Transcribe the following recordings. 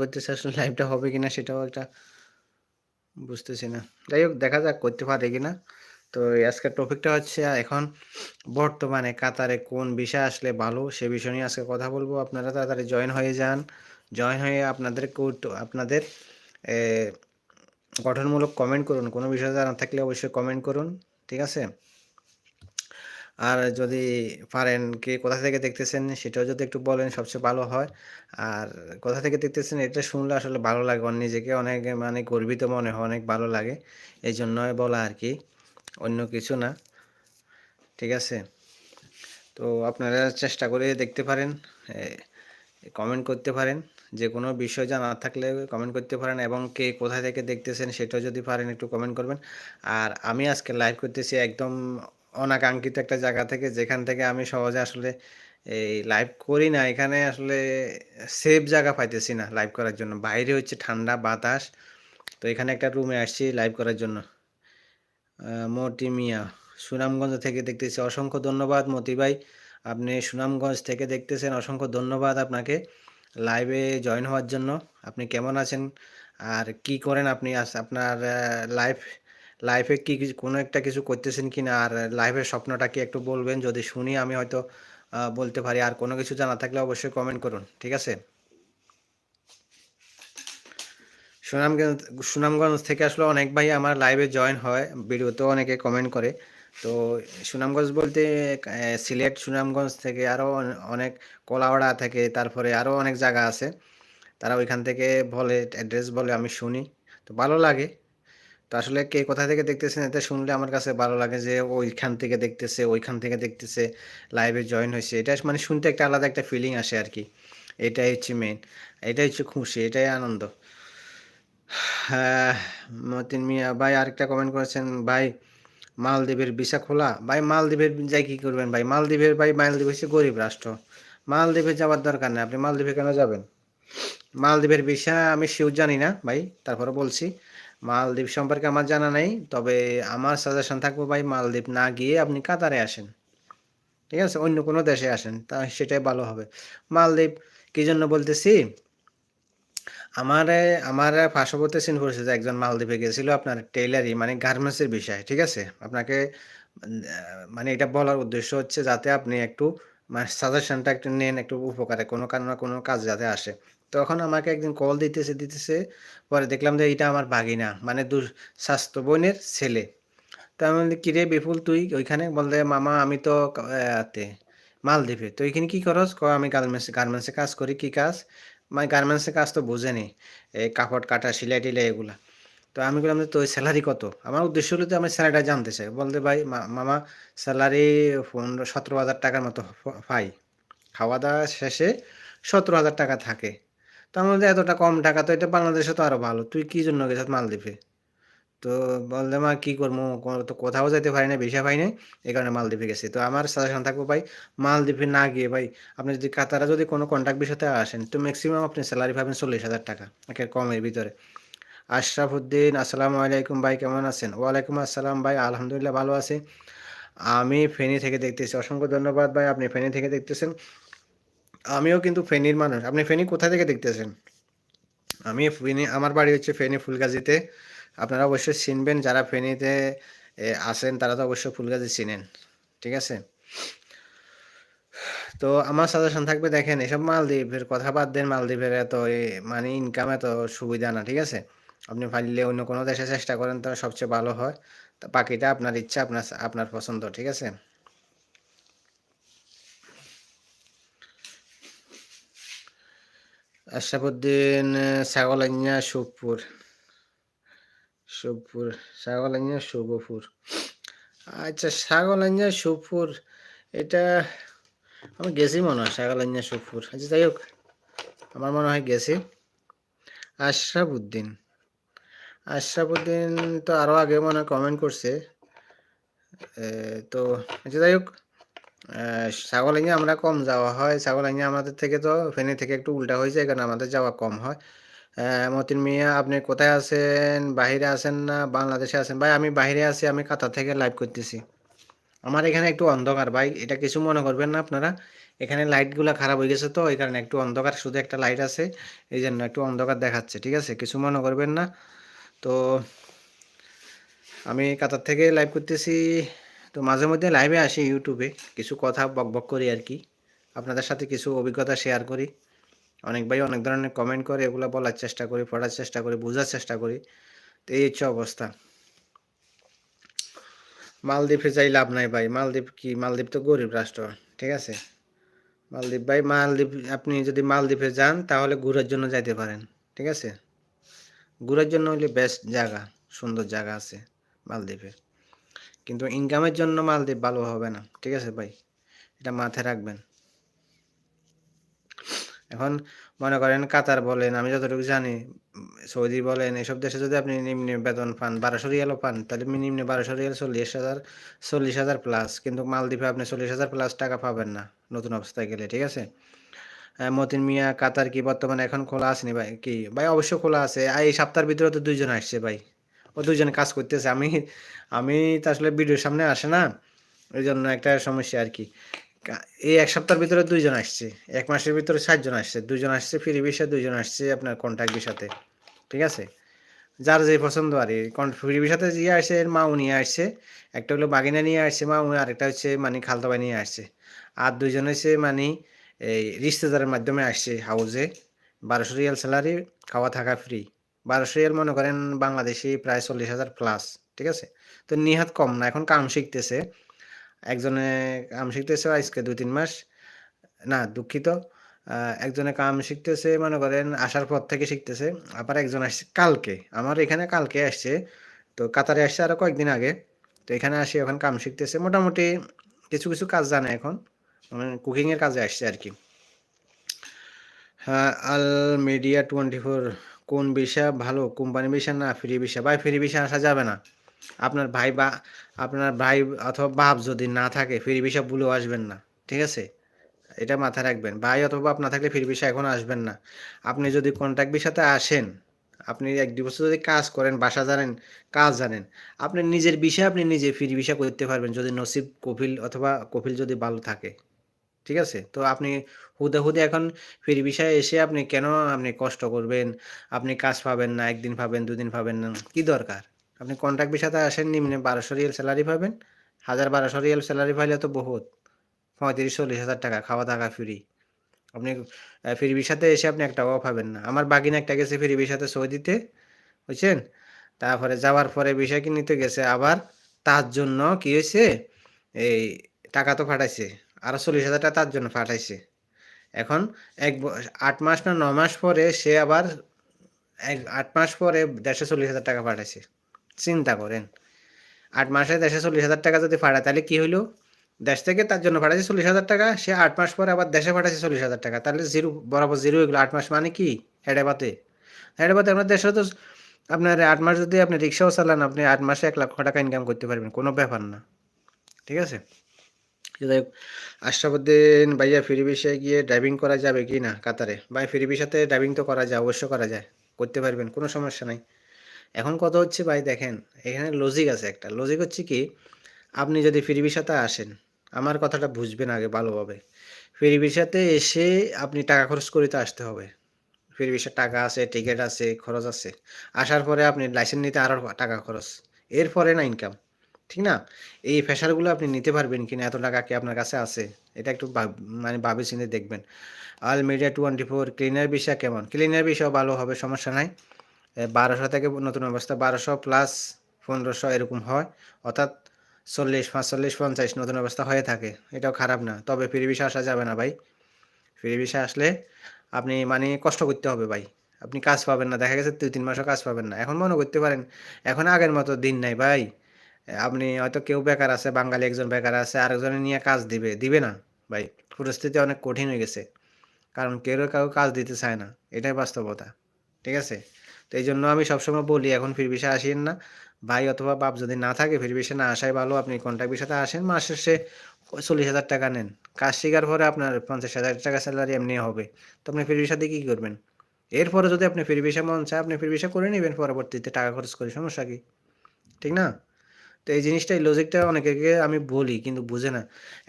করতেছে আসলে লাইভটা হবে কিনা সেটাও একটা বুঝতেছি না। যাই হোক, দেখা যাক করতে পারে কিনা। তো আজকের টপিকটা হচ্ছে, এখন বর্তমানে কাতারে কোন বিষয় আসলে ভালো সে বিষয় নিয়ে আজকে কথা বলব। আপনারা তাড়াতাড়ি জয়েন হয়ে যান। জয়েন হয়ে আপনাদের আপনাদের গঠনমূলক কমেন্ট করুন। কোনো বিষয় জানা থাকলে অবশ্যই কমেন্ট করুন। ঠিক আছে? আর যদি পারেন কে কোথা থেকে দেখতেছেন সেটাও যদি একটু বলেন সবচেয়ে ভালো হয়। আর কোথা থেকে দেখতেছেন এটা শুনলে আসলে ভালো লাগে নিজেকে অনেক মানে গর্বিত মনে হয়, অনেক ভালো লাগে। এই জন্যই বলা আর কি, অন্য কিছু না। ঠিক আছে? তো আপনারা চেষ্টা করে দেখতে পারেন কমেন্ট করতে পারেন। যে কোনো বিষয় জানা থাকলে কমেন্ট করতে পারেন এবং কে কোথা থেকে দেখতেছেন সেটাও যদি পারেন একটু কমেন্ট করবেন। আর আমি আজকে লাইভ করতেছি একদম অনাকাঙ্ক্ষিত একটা জায়গা থেকে যেখান থেকে আমি সহজে আসলে এই লাইভ করি না। এখানে আসলে সেফ জায়গা পাইতেছি না লাইভ করার জন্য। বাইরে হচ্ছে ঠান্ডা বাতাস। তো এখানে একটা রুমে আসছি লাইভ করার জন্য। মতি মিয়া, সুনামগঞ্জ থেকে দেখতেছি। অসংখ্য ধন্যবাদ মতি ভাই। আপনি সুনামগঞ্জ থেকে দেখতেছেন। অসংখ্য ধন্যবাদ আপনাকে লাইভে জয়েন হওয়ার জন্য। আপনি কেমন আছেন? আর কি করেন আপনি? আপনার লাইফ লাইফে কি কোনো একটা কিছু করতেছেন কি না আর লাইফের স্বপ্নটা কি একটু বলবেন? যদি শুনি আমি হয়তো বলতে পারি। আর কোনো কিছু জানা থাকলে অবশ্যই কমেন্ট করুন, ঠিক আছে? সুনামগঞ্জ সুনামগঞ্জ থেকে আসলে অনেক ভাই আমার লাইভে জয়েন হয়, ভিডিওতেও অনেকে কমেন্ট করে। তো সুনামগঞ্জ বলতে সিলেট, সুনামগঞ্জ থেকে আরও অনেক, কলাওড়া থেকে, তারপরে আরও অনেক জায়গা আছে। তারা ওইখান থেকে বলে অ্যাড্রেস বলে আমি শুনি। তো ভালো লাগে। তো আসলে কে কোথা থেকে দেখতেছেন এটা শুনলে আমার কাছে ভালো লাগে যে ওইখান থেকে দেখতেছে, ওইখান থেকে দেখতেছে লাইভে জয়েন হয়েছে। এটা মানে শুনতে একটা আলাদা একটা ফিলিং আসে আর কি এটাই হচ্ছে মেন এটাই হচ্ছে খুশি, এটাই আনন্দ। হ্যাঁ মতিন মিয়া, ভাই আরেকটা কমেন্ট করেছেন, ভাই, মালদ্বীপের ভিসা খোলা? ভাই, মালদ্বীপের যাই কি করবেন ভাই? মালদ্বীপের ভাই, মালদ্বীপ হচ্ছে গরিব রাষ্ট্র। মালদ্বীপে যাওয়ার দরকার নেই। আপনি মালদ্বীপে কেন যাবেন? মালদ্বীপের ভিসা আমি শিউ জানি না ভাই, তারপরে বলছি। মালদ্বীপ সম্পর্কে আমার জানা নেই, তবে আমার সাজেশন থাকব ভাই মালদ্বীপ না গিয়ে আপনি কাতারে আসেন। ঠিক আছে? অন্য কোনো দেশে আসেন, তা সেটাই ভালো হবে। মালদ্বীপ কি জন্য বলতেছি? আমার আমার পার্শ্ববর্তী সিন পরিচিত একজন মালদ্বীপে গেছিল আপনার টেইলারি মানে গার্মেন্টসের বিষয়, ঠিক আছে? আপনাকে মানে এটা বলার উদ্দেশ্য হচ্ছে যাতে আপনি একটু মানে সাজেশনটা একটু নেন, একটু উপকারে, কোনো কারণে কোনো কাজ যাতে আসে। তখন আমাকে একদিন কল দিতেছে দিতেছে, পরে দেখলাম যে এটা আমার বাগিনা মানে দু, স্বাস্থ্য বোনের ছেলে। তো আমি কিরে বিপুল, তুই ওইখানে? বলতে, মামা, আমি তো মালদ্বীপে। তো এখানে কি করস? ক আমি গার্মেন্টস, গার্মেন্টসে কাজ করি। কি কাজ? মানে গার্মেন্টসের কাজ তো বোঝেনি, এই কাপড় কাটা, সিলাই টিলাই এগুলা। তো আমি বললাম যে তোর স্যালারি কত? আমার উদ্দেশ্য হলো তো আমি স্যালারিটা জানতে চাই। বলতে, ভাই মামা, স্যালারি পনেরো, সতেরো হাজার টাকার মতো পাই। খাওয়া দাওয়া শেষে সতেরো হাজার টাকা থাকে। তো আমার এতটা কম টাকা, তো এটা বাংলাদেশে তো আরও ভালো। তুই কি জন্য গেছিস মালদ্বীপে? তো বললে, মা, কি করব? তো কোথাও যেতে পারি না, ভিসা পাই নাই এই কারণে মালদ্বীপে গেছি। তো আমার সাজেশন থাকব, ভাই, মালদ্বীপে না গিয়ে, ভাই, আপনি যদি কাতারা যদি কোনো কন্ট্রাক্ট বিষয়তে আসেন, তো ম্যাক্সিমাম আপনি স্যালারি পাবেন চল্লিশ হাজার টাকা, একের কমের ভিতরে। আশরাফ উদ্দিন আসসালামু আলাইকুম, ভাই, কেমন আছেন? ওয়ালাইকুম আসসালাম, ভাই, আলহামদুলিল্লাহ, ভালো আছি। আমি ফেনী থেকে দেখতেছি। অসংখ্য ধন্যবাদ, ভাই, আপনি ফেনী থেকে দেখতেছেন। আমিও কিন্তু ফেনীর মানুষ। আপনি ফেনী কোথা থেকে দেখতেছেন? আমি ফেনী, আমার বাড়ি হচ্ছে ফেনী ফুলগাজিতে। আপনারা অবশ্যই চিনবেন, যারা ফেনীতে আসেন তারা তো অবশ্যই ফুলগাজি চিনেন। ঠিক আছে? তো আমার সাজেশন থাকবে, দেখেন, এসব মালদ্বীপের, কথা বাদ দেন মালদ্বীপের এত মানে ইনকাম এত সুবিধা না, ঠিক আছে? আপনি ফাইলে অন্য কোনো দেশে চেষ্টা করেন তো সবচেয়ে ভালো হয়। তা বাকিটা আপনার ইচ্ছা, আপনার আপনার পছন্দ, ঠিক আছে? আশরাফুদ্দিন ছাগলাইয়া সুখপুর সুখপুর ছাগলাইয়া শুভপুর আচ্ছা ছাগলাইয়া সুখপুর এটা আমি গেছি মনে হয় ছাগলাইয়া সুখপুর আচ্ছা যাই হোক, আমার মনে হয় গেছি। আশরাফুদ্দিন। আশরাফুদ্দিন তো আরও আগে মনে হয় কমেন্ট করছে। তো আচ্ছা যাই হোক ছাগলাইয়া আমরা কম যাওয়া হয়। ছাগল ছাগলাইয়া আমাদের থেকে তো ফেনী থেকে একটু উল্টা হয়ে যায় কারণ আমাদের যাওয়া কম হয়। মতিন মিয়া, আপনি কোথায় আছেন? বাহিরে আছেন না? বাংলাদেশে আছেন? ভাই, আমি বাহিরে আছি, আমি কাতার থেকে লাইভ করতেছি। আমার এখানে একটু অন্ধকার ভাই, এটা কিছু মনে করবেন না আপনারা। এখানে লাইটগুলো খারাপ হয়ে গেছে তো, এই কারণে একটু অন্ধকার, শুধু একটা লাইট আছে। এই জন্য একটু অন্ধকার দেখাচ্ছে, ঠিক আছে? কিছু মনে করবেন না। তো আমি কাতার থেকে লাইভ করতেছি। তো মাঝে মধ্যে লাইভে আসি ইউটিউবে কিছু কথা বক বক করি আর কি। আপনাদের সাথে কিছু অভিজ্ঞতা শেয়ার করি। অনেক ভাই অনেক ধরনের কমেন্ট করে, এগুলো বলার চেষ্টা করি, পড়ার চেষ্টা করি, বোঝার চেষ্টা করি। তো এই হচ্ছে অবস্থা। মালদ্বীপে যাই লাভ নাই ভাই। মালদ্বীপ কি? মালদ্বীপ তো গরিব রাষ্ট্র, ঠিক আছে? মালদ্বীপ ভাই, মালদ্বীপ, আপনি যদি মালদ্বীপে যান, তাহলে ঘুরার জন্য যাইতে পারেন, ঠিক আছে? ঘুরার জন্য হইলে বেস্ট জায়গা, সুন্দর জায়গা আছে মালদ্বীপে। কিন্তু ইনকামের জন্য মালদ্বীপ ভালো হবে না, ঠিক আছে ভাই? এটা মাথায় রাখবেন। এখন মনে করেন কাতার বলেন, আমি যতটুকু জানি, সৌদি বলেন, এসব দেশে যদি আপনি নিম্ন বেতন পান, বারোশো রিয়ালও পান, তাহলে নিম্নে বারোশো রিয়াল চল্লিশ হাজার চল্লিশ হাজার প্লাস কিন্তু মালদ্বীপে আপনি চল্লিশ হাজার প্লাস টাকা পাবেন না, নতুন অবস্থায় গেলে, ঠিক আছে? মতিন মিয়া, কাতার কি বর্তমানে এখন খোলা আসেনি ভাই? কি? ভাই অবশ্যই খোলা আছে, এই সপ্তাহের ভিতরে তো দুইজন আসছে ভাই। ও দুইজনে কাজ করতেছে। আমি আমি তো আসলে ভিডিওর সামনে আসে না। ওই জন্য একটা সমস্যা আর কি। এই এক সপ্তাহের ভিতরে দুইজন আসছে। এক মাসের ভিতরে সাতজন আসছে। দুজন আসছে ফ্রি ভিসা দুইজন আসছে আপনার কন্ট্যাক্ট ভিসাতে ঠিক আছে? যার যে পছন্দ আর ফ্রি ভিসাতে যে আসছে এর মা নিয়ে আসছে। একটা হলো বাগিনা নিয়ে আসছে মা উনি আরেকটা হচ্ছে মানে খালতা ভাই নিয়ে আসছে। আর দুইজন হচ্ছে মানে এই রিস্তেদারের মাধ্যমে আসছে হাউসে বারোশো রিয়াল স্যালারি খাওয়া থাকা ফ্রি বারোশো রিয়াল মনে করেন বাংলাদেশি প্রায় চল্লিশ হাজার প্লাস ঠিক আছে? তো নিহাত কম না, এখন কাম শিখতেছে। একজনে কাম শিখতেছে আজকে দুই তিন মাস, না, দুঃখিত। একজনে কাম শিখতেছে মনে করেন আসার পর থেকে শিখতেছে, আবার একজন আসছে কালকে। আমার এখানে কালকে আসছে, তো কাতারে আসছে আরও কয়েকদিন আগে। তো এখানে আসি, এখন কাম শিখতেছে। মোটামুটি কিছু কিছু কাজ জানে এখন। মানে কুকিং এর কাজে আসছে আর কি। হ্যাঁ আল মিডিয়া টোয়েন্টি ফোর কোন বিষয় ভালো, কোম্পানি বিষয় না, ফ্রি বিষয়। ভাই, ফ্রি বিষয় আসা যাবে না। আপনার ভাই বা, আপনার ভাই অথবা বাপ যদি না থাকে, ফ্রি বিষয় ভুলেও আসবেন না, ঠিক আছে? এটা মাথায় রাখবেন। ভাই অথবা বাপ না থাকলে ফ্রি বিষয় এখন আসবেন না। আপনি যদি কন্ট্রাক্ট বিষয়তে আসেন, আপনি এক দু বছর যদি কাজ করেন, বাসা জানেন, কাজ জানেন, আপনি নিজের বিষয় আপনি নিজে ফ্রি বিষয় করতে পারবেন যদি নসিব কপিল অথবা কপিল যদি ভালো থাকে। ঠিক আছে? তো আপনি হুদে হুদে এখন ফ্রি বিষয়ে এসে আপনি কেন আপনি কষ্ট করবেন? আপনি কাজ পাবেন না, একদিন পাবেন, দুদিন পাবেন না, কি দরকার? আপনি কন্ট্রাক্ট বিষয়তে আসেন নিম্নে বারোশো রিয়েল স্যালারি পাবেন। হাজার বারোশো রিয়েল স্যালারি পাইলে তো বহুত। পঁয়ত্রিশ, চল্লিশ হাজার টাকা, খাওয়া থাকা ফ্রি। আপনি ফ্রি বিষাতে এসে আপনি এক টাকাও পাবেন না। আমার বাগিন একটা গেছে ফ্রি বিষাতে সৌদিতে, বুঝছেন? তারপরে যাওয়ার পরে বিষয় কি নিতে গেছে, আবার তার জন্য কি হয়েছে? এই টাকা তো পাঠাইছে আরও চল্লিশ হাজার টাকা তার জন্য পাঠাইছে। এখন এক আট মাস না ন মাস পরে সে আবার এক আট মাস পরে দেড়শো চল্লিশ হাজার টাকা পাঠাইছে। চিন্তা করেন। আট মাসে দেশে চল্লিশ হাজার টাকা যদি পাঠায় তাহলে কি হইল? দেশ থেকে তার জন্য পাঠাচ্ছে চল্লিশ হাজার টাকা, সে আট মাস পরে আবার দেশে পাঠাচ্ছে চল্লিশ হাজার টাকা। তাহলে জিরো বরাবর জিরো এগুলো আট মাস মানে কি? হেডে পাতে হেডে পাতে আপনার দেশে তো আপনার আট মাস যদি আপনি রিক্সাও চালান, আপনি আট মাসে এক লাখ টাকা ইনকাম করতে পারবেন। কোনো ব্যাপার না। ঠিক আছে? যাই হোক, আশরাফুদ্দিন ভাইয়া ফ্রি বিষয়ে গিয়ে ড্রাইভিং করা যাবে কি না কাতারে? ভাই, ফ্রি বিষাতে ড্রাইভিং তো করা যায় অবশ্য করা যায়। করতে পারবেন, কোনো সমস্যা নাই। এখন কত হচ্ছে ভাই, দেখেন, এখানে লজিক আছে একটা। লজিক হচ্ছে কি, আপনি যদি ফ্রি ভিসাতে আসেন, আমার কথাটা বুঝবেন আগে ভালোভাবে। ফ্রি ভিসাতে এসে আপনি টাকা খরচ করে তো আসতে হবে। ফ্রি ভিসার টাকা আছে টিকিট আছে, খরচ আছে। আসার পরে আপনি লাইসেন্স নিতে আরও টাকা খরচ। এরপরে না ইনকাম ঠিক না? এই প্রেশারগুলো আপনি নিতে পারবেন কিনা? এত টাকা কি আপনার কাছে আছে? এটা একটু মানে ভাবে চিন্তে দেখবেন। আল মিডিয়া টোয়েন্টি ফোর ক্লিনার বিষয় কেমন? ক্লিনার বিষয় ভালো হবে, সমস্যা নাই। বারোশো থেকে নতুন অবস্থা, বারোশো প্লাস পনেরোশো এরকম হয়। অর্থাৎ চল্লিশ, পাঁচচল্লিশ, পঞ্চাশ নতুন অবস্থা হয়ে থাকে। এটাও খারাপ না। তবে ফ্রি ভিসা আসা যাবে না ভাই। ফ্রি ভিসা আসলে আপনি মানে কষ্ট করতে হবে ভাই। আপনি কাজ পাবেন না। দেখা গেছে দুই, তিন মাসও কাজ পাবেন না। এখন মনে করতে পারেন, এখন আগের মতো দিন নাই ভাই। আপনি হয়তো কেউ বেকার আছে, বাঙালি একজন বেকার আছে, আরেকজনে নিয়ে কাজ দিবে দিবে না। ভাই, পরিস্থিতি অনেক কঠিন হয়ে গেছে। কারণ কেউ কাউ কাজ দিতে চায় না। এটাই বাস্তবতা। ঠিক আছে? তো এই জন্য আমি সবসময় বলি, এখন ফির বিষয় আসেন না। ভাই অথবা বাপ যদি না থাকে, ফির বিষয় না আসাই ভালো। আপনি কন্ট্রাক্ট বিষয়তে আসেন, মাস শেষে চল্লিশ হাজার টাকা নেন। কাজ শিকার পরে আপনার পঞ্চাশ হাজার টাকা স্যালারি এমনি হবে। তো আপনি ফির বিষয় দিয়ে কী করবেন? এরপরে যদি আপনি ফির বিষয় মন চায়, আপনি ফির বিষয় করে নেবেন। পরবর্তীতে টাকা খরচ করে, সমস্যা কি? ঠিক না? তো এই জিনিসটাই লজিকটা অনেকে আমি বলি কিন্তু বুঝে না।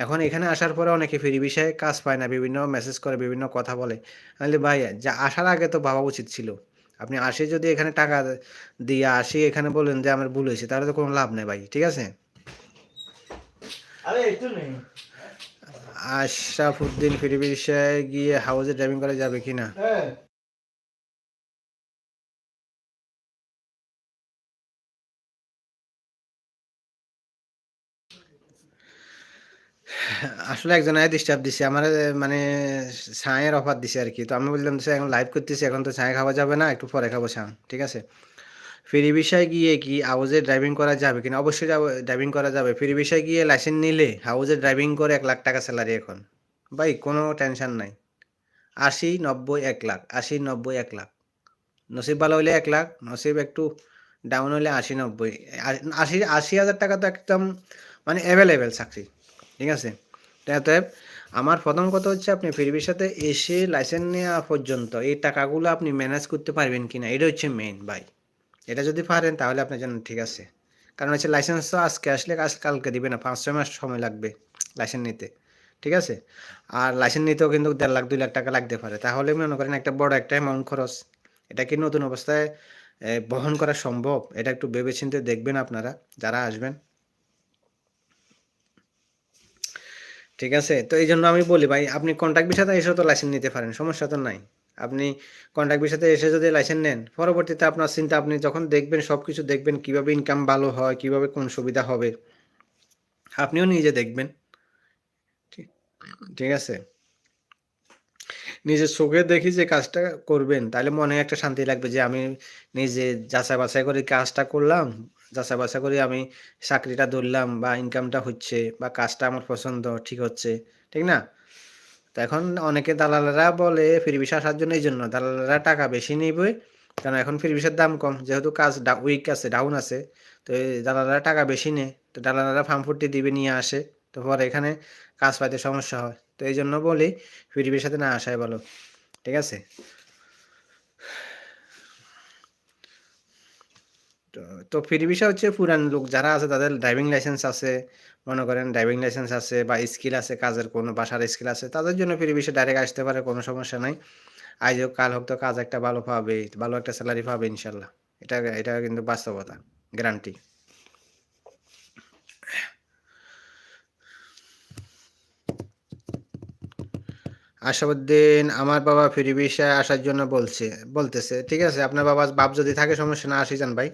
এখন এখানে আসার পরে অনেকে ফ্রি বিষয়ে কাজ পায় না বিভিন্ন মেসেজ করে বিভিন্ন কথা বলে। তাহলে ভাই যা আসার আগে তো ভাবা উচিত ছিল। আপনি আসে যদি এখানে টাকা দিয়ে আসি এখানে বলেন যে আমার ভুল হয়েছে তাহলে তো কোনো লাভ নেই ভাই ঠিক আছে? আশরাফুদ্দিন ফ্রি বিষয়ে গিয়ে হাউসে ড্রাইভিং করা যাবে কি না? আসলে একজন আয় ডিস্টার্ব দিছে, আমার মানে ছায়ের অফার দিছে আর কি তো আমি বললাম যে এখন লাইভ করতেছি, এখন তো ছায় খাওয়া যাবে না, একটু পরে খাব ছাঁ ঠিক আছে? ফ্রি বিষয়ে গিয়ে কি হাউজে ড্রাইভিং করা যাবে কিনা? অবশ্যই ড্রাইভিং করা যাবে। ফ্রি বিষয়ে গিয়ে লাইসেন্স নিলে হাউজে ড্রাইভিং করে এক লাখ টাকা স্যালারি এখন। ভাই, কোনো টেনশন নাই। আশি, নব্বই, এক লাখ। আশি, নব্বই, এক লাখ। নসিব ভালো হলে এক লাখ, নসিব একটু ডাউন হলে আশি, নব্বই। আশি আশি হাজার টাকা তো একদম মানে অ্যাভেলেবেল চাকরি। ঠিক আছে? অতএব আমার প্রথম কথা হচ্ছে আপনি ফিরবির সাথে এসে লাইসেন্স নেওয়া পর্যন্ত এই টাকাগুলো আপনি ম্যানেজ করতে পারবেন কি না এটা হচ্ছে মেইন ভাই। এটা যদি পারেন তাহলে আপনার জন্য ঠিক আছে। কারণ হচ্ছে লাইসেন্স তো আজকে আসলে কালকে দিবে না, পাঁচ, ছয় মাস সময় লাগবে লাইসেন্স নিতে। ঠিক আছে? আর লাইসেন্স নিতেও কিন্তু দেড় লাখ, দুই লাখ টাকা লাগতে পারে। তাহলে মনে করেন একটা বড় একটা অ্যামাউন্ট খরচ। এটা কি নতুন অবস্থায় বহন করা সম্ভব? এটা একটু ভেবেচিন্তে দেখবেন আপনারা, যারা আসবেন। ঠিক আছে? তো এই জন্য আমি বলি ভাই, আপনি কন্ট্রাক্ট বিষয়তে এসে তো লাইসেন্স নিতে পারেন, সমস্যা তো নাই। আপনি কন্ট্রাক্ট বিষয়তে এসে যদি লাইসেন্স নেন, পরবর্তীতে আপনার চিন্তা আপনি যখন দেখবেন সব কিছু দেখবেন, কীভাবে ইনকাম ভালো হয়, কীভাবে কোন সুবিধা হবে, আপনিও নিজে দেখবেন। ঠিক- ঠিক আছে? নিজের চোখে দেখি যে কাজটা করবেন তাহলে মনে একটা শান্তি লাগবে যে আমি নিজে যাচাই বাছাই করে কাজটা করলাম, যাচাই বাছাই করে আমি চাকরিটা ধরলাম বা ইনকামটা হচ্ছে বা কাজটা আমার পছন্দ, ঠিক হচ্ছে, ঠিক না? তো এখন অনেকে দালালেরা বলে ফ্রি আসার জন্য এই জন্য, দালালেরা টাকা বেশি নিবে কারণ এখন ফ্রি দাম কম, যেহেতু কাজ উইক আছে ডাউন আছে, তো দালালেরা টাকা বেশি নেয়, তো দালালেরা ফার্ম ফুটি দিবে, নিয়ে আসে, তো পরে এখানে কাজ পাইতে সমস্যা হয়। তো এই জন্য বলি ফ্রি সাথে না আসাই ভালো, ঠিক আছে? তো ফ্রি হচ্ছে পুরান লোক যারা আছে তাদের ড্রাইভিং লাইসেন্স আছে, মনে করেন ড্রাইভিং লাইসেন্স আছে বা স্কিল আছে, কাজের কোনো বাসার স্কিল আছে, তাদের জন্য ফ্রি ডাইরেক্ট আসতে পারে, কোনো সমস্যা নাই। আজ হোক, কাল হোক, তো কাজ একটা ভালো পাবে, ভালো একটা স্যালারি পাবে ইনশাল্লাহ। এটা এটা কিন্তু বাস্তবতা গ্যারান্টি আশাবুদ্দিন, আমার বাবা ফ্রি ভিসায় আসার জন্য বলছে, বলতেছে, ঠিক আছে? আপনার বাবা বাপ যদি থাকে সমস্যা না, আসি যান ভাই।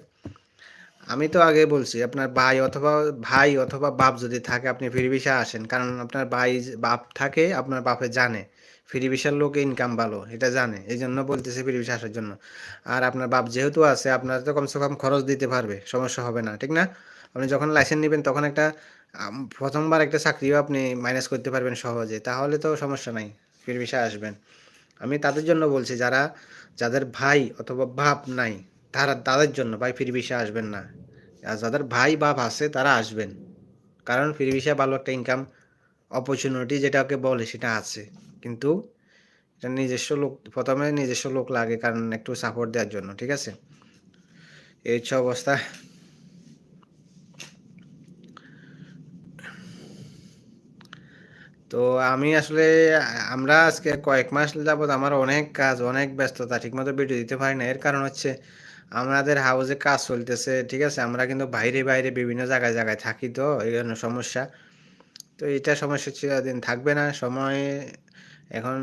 আমি তো আগে বলছি, আপনার ভাই অথবা ভাই অথবা বাপ যদি থাকে, আপনি ফিরি ভিসা আসেন। কারণ আপনার ভাই বাপ থাকে, আপনার বাপে জানে। ফ্রি ভিসার লোক ইনকাম ভালো, এটা জানে। এই জন্য বলতেছে ফ্রি ভিসা আসার জন্য। আর আপনার বাপ যেহেতু আছে, আপনার তো কমসে কম খরচ দিতে পারবে, সমস্যা হবে না, ঠিক না? আপনি যখন লাইসেন্স নেবেন, তখন একটা প্রথমবার একটা চাকরিও আপনি মাইনাস করতে পারবেন সহজে। তাহলে তো সমস্যা নাই। ফির ভিসা আসবেন আমি তাদের জন্য বলছি, যারা, যাদের ভাই অথবা ভাব নাই, তারা তাদের জন্য ভাই ভিসা আসবেন না। আর যাদের ভাই, বাপ আছে, তারা আসবেন। কারণ ভিসা ভালো একটা ইনকাম অপরচুনিটি যেটাকে বলে, সেটা আছে। কিন্তু এটা নিজস্ব লোক, প্রথমে নিজস্ব লোক লাগে, কারণ একটু সাপোর্ট দেওয়ার জন্য, ঠিক আছে? এই হচ্ছে অবস্থা। তো আমি আসলে, আমরা আজকে কয়েক মাস যাবত আমার অনেক কাজ, অনেক ব্যস্ততা ঠিকমতো ভিডিও দিতে পারি না। এর কারণ হচ্ছে, আমাদের হাউসে কাজ চলতেছে, ঠিক আছে? আমরা কিন্তু বাইরে বাইরে বিভিন্ন জায়গায় জায়গায় থাকি তো, এই জন্য সমস্যা। তো এটা সমস্যা চিরদিন থাকবে না, সময় এখন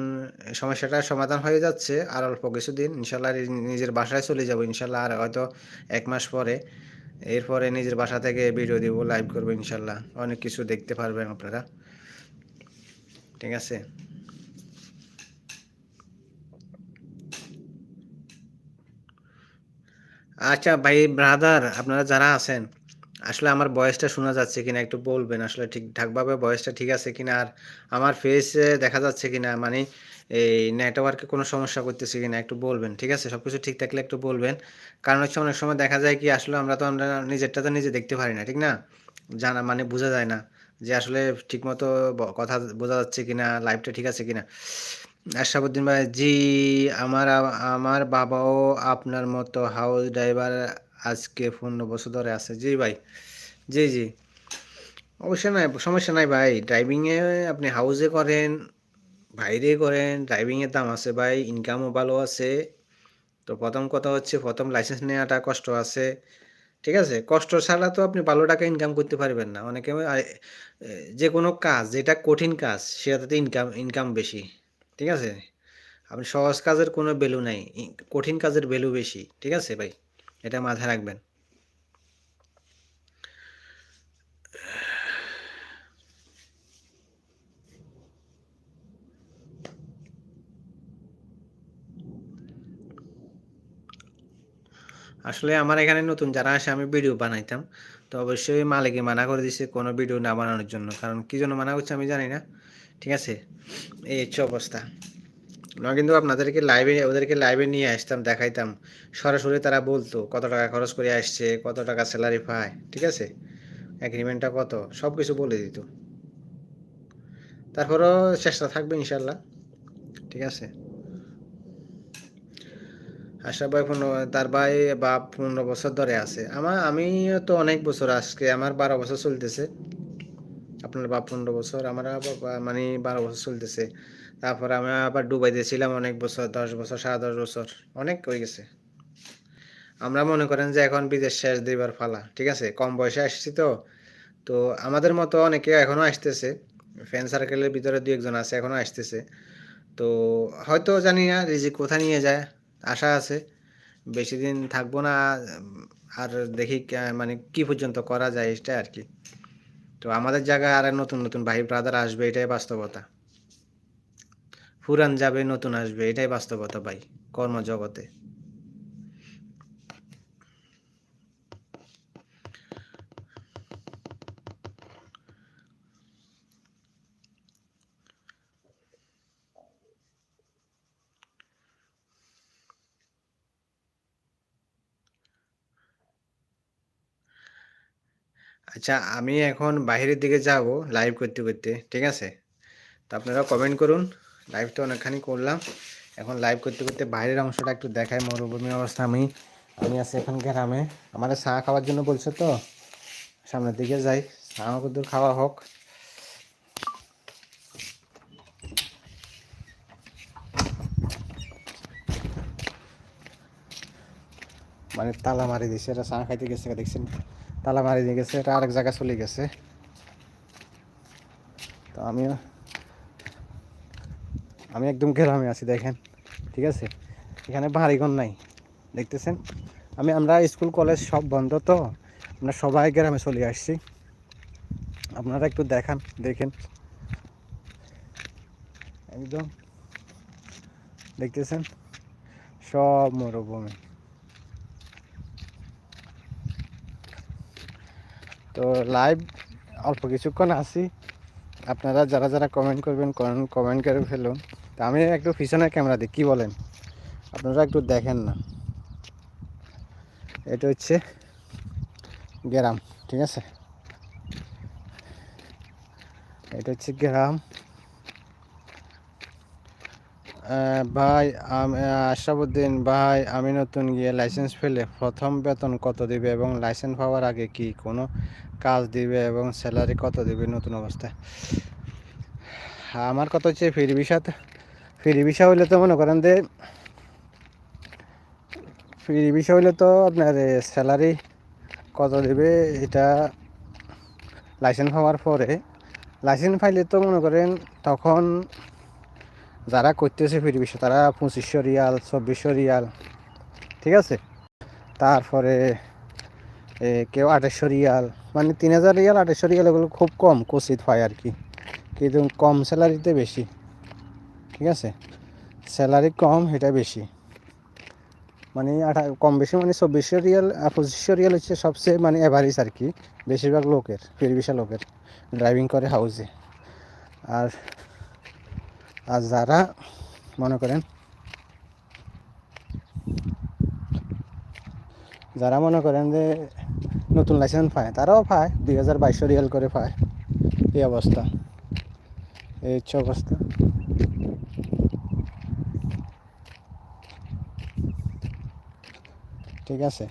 সমস্যাটার সমাধান হয়ে যাচ্ছে আর অল্প কিছুদিন। ইনশাল্লাহ নিজের বাসায় চলে যাব, ইনশাল্লাহ আর হয়তো এক মাস পরে, এরপরে নিজের বাসা থেকে ভিডিও দিব লাইভ করব ইনশাল্লাহ। অনেক কিছু দেখতে পারবেন আপনারা। ঠিক আছে? আচ্ছা ভাই ব্রাদার আপনারা যারা আছেন, আসলে আমার বয়সটা শোনা যাচ্ছে কিনা একটু বলবেন, আসলে ঠিকঠাকভাবে বয়সটা ঠিক আছে কিনা আর আমার ফেস দেখা যাচ্ছে কিনা মানে এই নেটওয়ার্কে কোনো সমস্যা করতেছে কিনা একটু বলবেন, ঠিক আছে? সব কিছু ঠিক থাকলে একটু বলবেন, কারণ হচ্ছে অনেক সময় দেখা যায় কি, আসলে আমরা তো আমরা নিজেরটা তো নিজে দেখতে পারি না, ঠিক না? জানা মানে বোঝা যায় না। যে আসলে ঠিকমতো কথা বোঝা যাচ্ছে কিনা লাইভটা ঠিক আছে কিনা। আশরাফুদ্দিন ভাই, জি, আমার আমার বাবাও আপনার মতো হাউস ড্রাইভার আজকে পনেরো বছর ধরে আছে। জি ভাই, জি জি। অবশ্যই নাই, সমস্যা নাই ভাই। ড্রাইভিংয়ে আপনি হাউসে করেন, বাইরে করেন ড্রাইভিংয়ের দাম আছে ভাই ইনকামও ভালো আছে। তো প্রথম কথা হচ্ছে, প্রথম লাইসেন্স নেওয়াটা কষ্ট আছে। ঠিক আছে? কষ্ট ছাড়া তো আপনি ভালো টাকা ইনকাম করতে পারবেন না। অনেকে যে কোনো কাজ, যেটা কঠিন কাজ, সেটাতে ইনকাম ইনকাম বেশি। ঠিক আছে? আপনি সহজ কাজের কোনো ভ্যালু নাই। কঠিন কাজের ভ্যালু বেশি। ঠিক আছে ভাই? এটা মাথায় রাখবেন। আসলে আমার এখানে নতুন যারা আসে, আমি ভিডিও বানাইতাম। তো অবশ্যই মালিকে মানা করে দিছে কোনো ভিডিও না বানানোর জন্য। কারণ কি জন্য মানা করছে আমি জানি না। ঠিক আছে? এই হচ্ছে অবস্থা। আমরা কিন্তু আপনাদেরকে লাইভে ওদেরকে লাইভে নিয়ে আসতাম, দেখাইতাম। সরাসরি তারা বলতো, কত টাকা খরচ করে আসছে? কত টাকা স্যালারি পায়? ঠিক আছে? এগ্রিমেন্টটা কত? সব কিছু বলে দিত। তারপরেও চেষ্টা থাকবে ইনশাল্লাহ ঠিক আছে? আশা ভাই পনেরো, তার ভাই বাপ পনেরো বছর ধরে আছে। আমার, আমিও তো অনেক বছর আজকে, আমার বারো বছর চলতেছে। আপনার বাপ পনেরো বছর, আমার মানে বারো বছর চলতেছে। তারপর আমি আবার দুবাইতে ছিলাম অনেক বছর, দশ বছর, সাড়ে দশ বছর, অনেক হয়ে গেছে। আমরা মনে করেন যে এখন বিদেশ শেষ দিবার ফালা ঠিক আছে? কম বয়সে আসছি তো তো আমাদের মতো অনেকে এখনও আসতেছে। ফ্রেন্ড সার্কেলের ভিতরে দু একজন আছে, এখনও আসতেছে। তো হয়তো জানি না, রিজিক কোথায় নিয়ে যায়। আশা আছে। বেশি দিন থাকব না, আর দেখি মানে কি পর্যন্ত করা যায় এটা আর কি। তো আমাদের জায়গায় আর নতুন নতুন ভাই ব্রাদার আসবে, এটাই বাস্তবতা। পুরান যাবে, নতুন আসবে, এটাই বাস্তবতা ভাই, কর্মজগতে। আচ্ছা আমি এখন বাইরের দিকে যাব লাইভ করতে করতে, ঠিক আছে? তো আপনারা কমেন্ট করুন। লাইভ তো অনেকখানি করলাম। এখন লাইভ করতে করতে বাইরের অংশটা একটু দেখায় মরুভূমি অবস্থা আমি আমি আছি এখন গ্রামে। আমার চা খাওয়ার জন্য বলছে তো? সামনের দিকে যাই। চা আমাকে খাওয়া হোক। মানে তালা মারি দিয়েছে এটা চা খাইতে গেছে, দেখছেন? তালা মারি দিয়ে গেছে, এটা আরেক জায়গায় চলে গেছে। তো আমিও, আমি একদম গ্রামে আছি, দেখেন, ঠিক আছে? এখানে বাড়িঘর নাই, দেখতেছেন? আমি, আমরা স্কুল, কলেজ সব বন্ধ তো, আমরা সবাই গ্রামে চলে আসছি। আপনারা একটু দেখান, দেখেন। একদম, দেখতেছেন? সব মরুভূমি। তো লাইভ অল্প কিছুক্ষণ আসি আপনারা যারা যারা কমেন্ট করবেন কমেন্ট করে ফেলুন। তো আমি একটু পিছনের ক্যামেরা দিই কী বলেন? আপনারা একটু দেখেন না। এটা হচ্ছে গ্রাম, ঠিক আছে? এটা হচ্ছে গ্রাম। ভাই আশরাফুদ্দিন, ভাই, আমি নতুন গিয়ে লাইসেন্স ফেলে প্রথম বেতন কত দিবে এবং লাইসেন্স পাওয়ার আগে কি কোনো কাজ দিবে এবং স্যালারি কত দিবে নতুন অবস্থায়? আমার কথা হচ্ছে ফ্রি ভিসাতে ফ্রি ভিসা হইলে তো মনে করেন যে ফ্রি ভিসা হইলে তো আপনার স্যালারি কত দেবে এটা লাইসেন্স পাওয়ার পরে লাইসেন্স পাইলে তো মনে করেন তখন যারা করতেছে ফ্রি ভিসা তারা পঁচিশশো রিয়াল চব্বিশশো রিয়াল, ঠিক আছে? তারপরে কেউ আঠাশশো রিয়াল মানে তিন হাজার রিয়াল, আঠাশশো রিয়াল এগুলো খুব কম কোচিত হয় আর কি। কিন্তু কম স্যালারিতে বেশি, ঠিক আছে? স্যালারি কম এটা বেশি। মানে আঠা, কম বেশি মানে চব্বিশশো রিয়াল পঁচিশশো রিয়াল হচ্ছে সবচেয়ে মানে অ্যাভারেজ আর কি, বেশিরভাগ লোকের ফিরবিশা লোকের ড্রাইভিং করে হাউসে আর আর যারা, মনে করেন, যারা মনে করেন যে নতুন লাইসেন্স পায়, তারাও পায়, দুই হাজার বাইশশো রিয়াল করে পায়। এই অবস্থা। এই হচ্ছে অবস্থা। ঠিক আছে?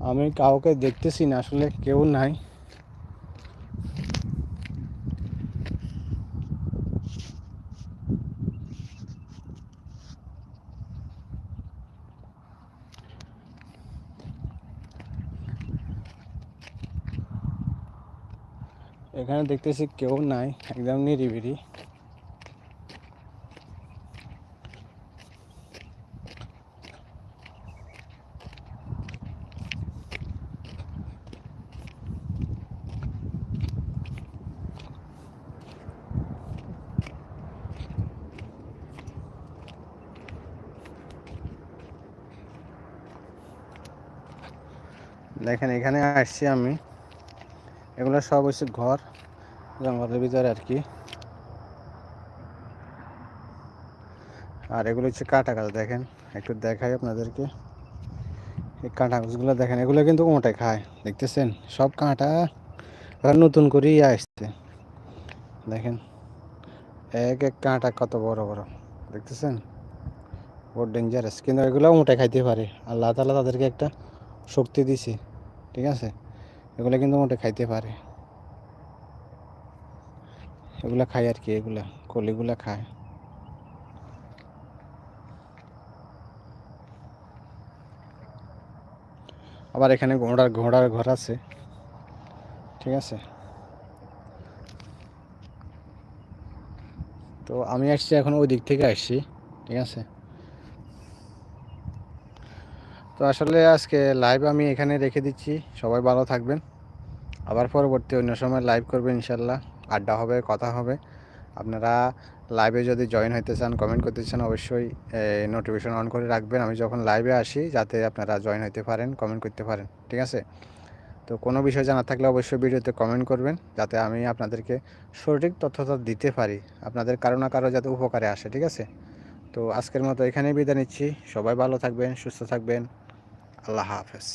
আমি কাউকে দেখতেছি না, আসলে কেউ নাই। এখানে দেখতেছি কেউ নাই একদম নিরিবিরি দেখেন এখানে আসছি আমি। এগুলো সব হচ্ছে ঘর, জঙ্গলের ভিতরে আর কি। আর এগুলো হচ্ছে কাটা গাছ, দেখেন। একটু দেখাই আপনাদেরকে। এই কাঁটা গাছগুলো দেখেন, এগুলো কিন্তু মোটে খায়, দেখতেছেন? সব কাঁটা নতুন করেই আসছে। দেখেন, এক এক কাঁটা কত বড় বড়, দেখতেছেন? বড় ডেঞ্জারাস কিন্তু এগুলো মোটে খাইতে পারে। আল্লাহ তালা তাদেরকে একটা শক্তি দিছে, ঠিক আছে? এগুলো কিন্তু মোটে খাইতে পারে। এগুলা খায় আর কি, এগুলা, কলিগুলা খায়। আবার এখানে ঘোড়ার ঘোড়ার ঘর আছে। ঠিক আছে? তো আমি আসছি এখন ওই দিক থেকে আসছি, ঠিক আছে? তো আসলে আজকে লাইভ আমি এখানে রেখে দিচ্ছি। সবাই ভালো থাকবেন। আবার পরবর্তী অন্য সময় লাইভ করবেন ইনশাল্লাহ আড্ডা হবে, কথা হবে। আপনারা লাইভে যদি জয়েন হইতে চান কমেন্ট করতে চান, অবশ্যই নোটিফিকেশন অন করে রাখবেন। আমি যখন লাইভে আসি, যাতে আপনারা জয়েন হইতে পারেন কমেন্ট করতে পারেন। ঠিক আছে? তো কোনো বিষয় জানা থাকলে অবশ্যই ভিডিওতে কমেন্ট করবেন, যাতে আমি আপনাদেরকে সঠিক তথ্যটা দিতে পারি। আপনাদের কারও না কারও যাতে উপকারে আসে, ঠিক আছে? তো আজকের মতো এখানেই বিদায় নিচ্ছি। সবাই ভালো থাকবেন, সুস্থ থাকবেন। আল্লাহ হাফেজ।